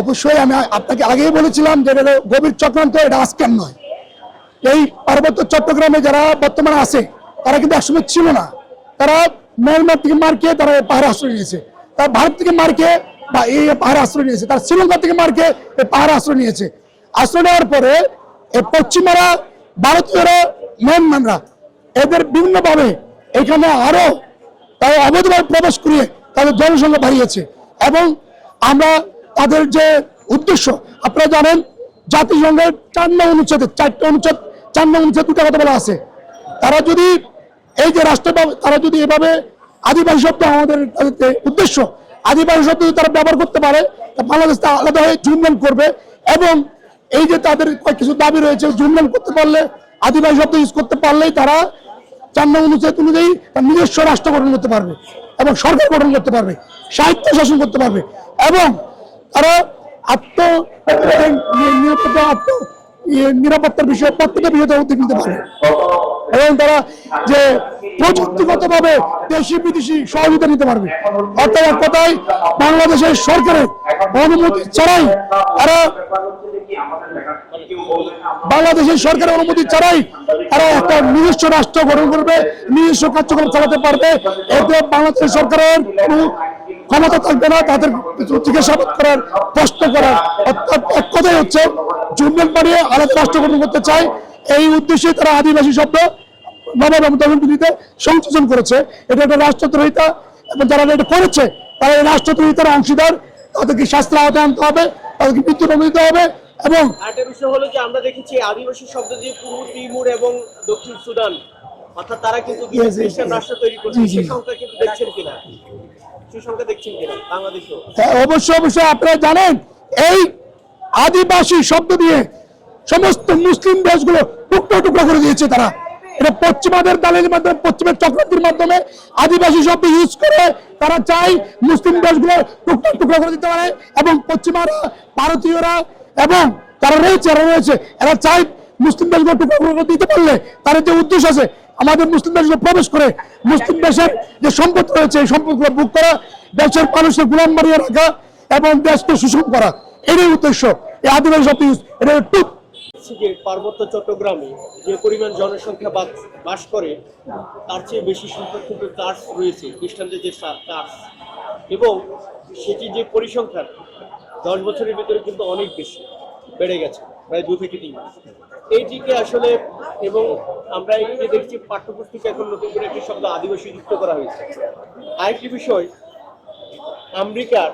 অবশ্যই আমি আপনাকে আগেই বলেছিলাম যে গভীর চক্রান্ত, এটা আজকের নয়। এই পার্বত্য চট্টগ্রামে যারা বর্তমানে আছে, তারা কিন্তু একসময় ছিল না। তারা মিয়ানমার থেকে মার্কে তারা পাহাড়ে আশ্রয় নিয়েছে। তারা ভারত থেকে মার্কে বা এই পাহাড়ে আশ্রয় নিয়েছে। তারা শ্রীলঙ্কা থেকে মার্কে এই পাহাড়ে আশ্রয় নিয়েছে। আশ্রয় নেওয়ার পরে এই পশ্চিমারা, ভারতীয়রা, মিয়ানমাররা এদের বিভিন্নভাবে এখানে আরও তারা অবৈধভাবে প্রবেশ করিয়ে তাদের জনসংখ্যা বাড়িয়েছে। এবং আমরা তাদের যে উদ্দেশ্য, আপনারা জানেন জাতিসংঘের চার নং অনুচ্ছেদে, চারটে অনুচ্ছেদ চার নং অনুচ্ছেদ দুটা কথা বলা আছে। তারা যদি এই যে রাষ্ট্র তারা যদি এভাবে আদিবাসী শব্দ আমাদের উদ্দেশ্য, আদিবাসী শব্দ যদি তারা ব্যবহার করতে পারে বাংলাদেশ তা আলাদা হয়ে জুমলেন করবে এবং এই যে তাদের কিছু দাবি রয়েছে জুমলেন করতে পারলে, আদিবাসী শব্দ ইউজ করতে পারলেই তারা চার নং অনুচ্ছেদ অনুযায়ী তার নিজস্ব রাষ্ট্র গঠন করতে পারবে এবং সরকার গঠন করতে পারবে সাহিত্য শাসন করতে পারবে এবং তারা আত্ম নিরাপত্তা, আত্ম নিরাপত্তার বিষয়ে প্রত্যেকটা বিষয়ে উদ্যোগ নিতে পারবে এবং তারা যে দেশি, বিদেশি সহযোগিতা নিতে পারবে। অর্থাৎ কথায়, বাংলাদেশের সরকারের অনুমতি ছাড়াই, তারা বাংলাদেশের সরকারের অনুমতি ছাড়াই তারা একটা নিজস্ব রাষ্ট্র গঠন করবে, নিজস্ব কার্যক্রম চালাতে পারবে। এতে বাংলাদেশ সরকারের ক্ষমতা থাকবে না, তাদের জিজ্ঞাসাবাদ করার, প্রশ্ন করার। অর্থাৎ এক কথাই হচ্ছে জুনিয়ন বানিয়ে আলাদা রাষ্ট্র গঠন করতে চায়, এই উদ্দেশ্যে তারা আদিবাসী শব্দ, নবাব বিধিতে সংযোজন করেছে। এটা একটা রাষ্ট্রদ্রোহিতা, এবং যারা এটা করেছে, তারা এই রাষ্ট্রদ্রোহিতার অংশীদার। তাদেরকে শাস্ত্র আওতায় আনতে হবে, তাদেরকে মৃত্যুদণ্ড দিতে হবে, এবং আরেকটা বিষয় হলো যে আমরা দেখেছি আদিবাসী শব্দ দিয়ে পূর্ব তিমুর এবং দক্ষিণ সুদান অর্থাৎ তারা কিন্তু রাষ্ট্র তৈরি করছে। সেই সংখ্যা কিন্তু দেখছেন কিনা? সেই সংখ্যা দেখছেন কিনা? বাংলাদেশেও। অবশ্যই অবশ্যই আপনারা জানেন এই আদিবাসী শব্দ দিয়ে সমস্ত মুসলিম দেশগুলো টুকরো টুকরো করে দিয়েছে তারা। এটা পশ্চিমাদের দালের মাধ্যমে পশ্চিমের চক্রান্তির মাধ্যমে আদিবাসী শব্দ ইউজ করে তারা চায় মুসলিম দেশগুলো টুকরো টুকরো করে দিতে পারে এবং পশ্চিমারা ভারতীয়রা এবং তারা রয়েছে এরা রয়েছে এরা চায় মুসলিম দেশগুলো টুকরো টুকরো করে দিতে পারলে তাদের যে উদ্দেশ্য আছে আমাদের মুসলিম দেশগুলো প্রবেশ করে, মুসলিম দেশের যে সম্পদ রয়েছে, এই সম্পদগুলো বুক করা, দেশের মানুষের গুলাম বানিয়ে রাখা এবং দেশকে সুষম করা, এটাই উদ্দেশ্য। এই আদিবাসী শব্দ এটা টুক পার্বত্য চট্টগ্রামে যে পরিমাণ জনসংখ্যা বাস- বাস করে, তার চেয়ে বেশি সংখ্যক কিন্তু চার্চ রয়েছে, খ্রিস্টানদের যে চার্চ এবং সেটি যে পরিসংখ্যান, দশ বছরের ভিতরে কিন্তু অনেক বেশি, বেড়ে গেছে। প্রায় দু থেকে তিন এইটিকে আসলে এবং আমরা এটি দেখছি পাঠ্যপুস্তকে এখন নতুন করে একটি শব্দ আদিবাসী যুক্ত করা হয়েছে। আরেকটি বিষয়, আমেরিকার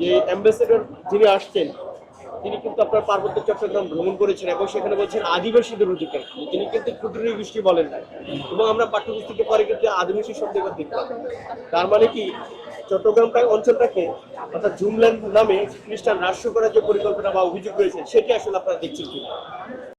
যে অ্যাম্বাসেডর যিনি আসছেন তিনি কিন্তু আপনার পার্বত্য চট্টগ্রাম ভ্রমণ করেছেন এবং সেখানে বলছেন আদিবাসীদের অধিকার তিনি কিন্তু ক্ষুদ্র গোষ্ঠী বলেন না এবং আমরা পাঠ্যপুস্তকে পরে কিন্তু আদিবাসী শব্দ এবার দেখলাম। তার মানে কি, চট্টগ্রাম প্রায় অঞ্চলটাকে, অর্থাৎ জুমল্যান্ড নামে খ্রিস্টান রাষ্ট্র করার যে পরিকল্পনা বা অভিযোগ রয়েছে, সেটি আসলে আপনারা দেখছেন কি